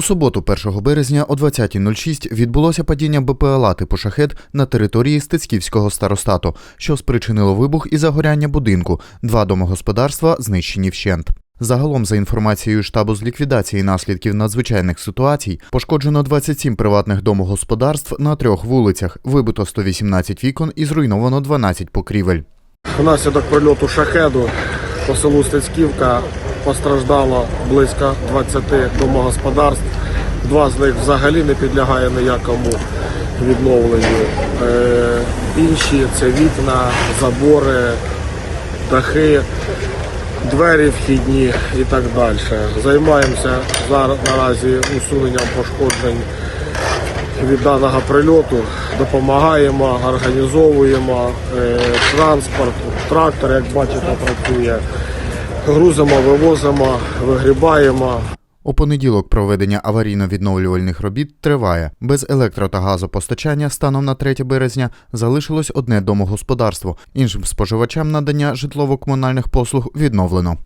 У суботу, 1 березня о 20.06 відбулося падіння БПЛА типу шахет на території Стецьківського старостату, що спричинило вибух і загоряння будинку. Два домогосподарства знищені вщент. Загалом, за інформацією штабу з ліквідації наслідків надзвичайних ситуацій, пошкоджено 27 приватних домогосподарств на трьох вулицях, вибито 118 вікон і зруйновано 12 покрівель. Внаслідок прильоту шахеду по селу Стецьківка постраждало близько 20 домогосподарств. Два з них взагалі не підлягає ніякому відновленню. Е, інші це вікна, забори, дахи, двері вхідні і так далі. Займаємося зараз наразі усуненням пошкоджень від даного прильоту допомагаємо, організовуємо е, транспорт, трактор, як бачите, працює. Грузимо, вивозимо, вигрібаємо. У понеділок проведення аварійно-відновлювальних робіт триває. Без електро та газопостачання станом на 3 березня залишилось одне домогосподарство. Іншим споживачам надання житлово-комунальних послуг відновлено.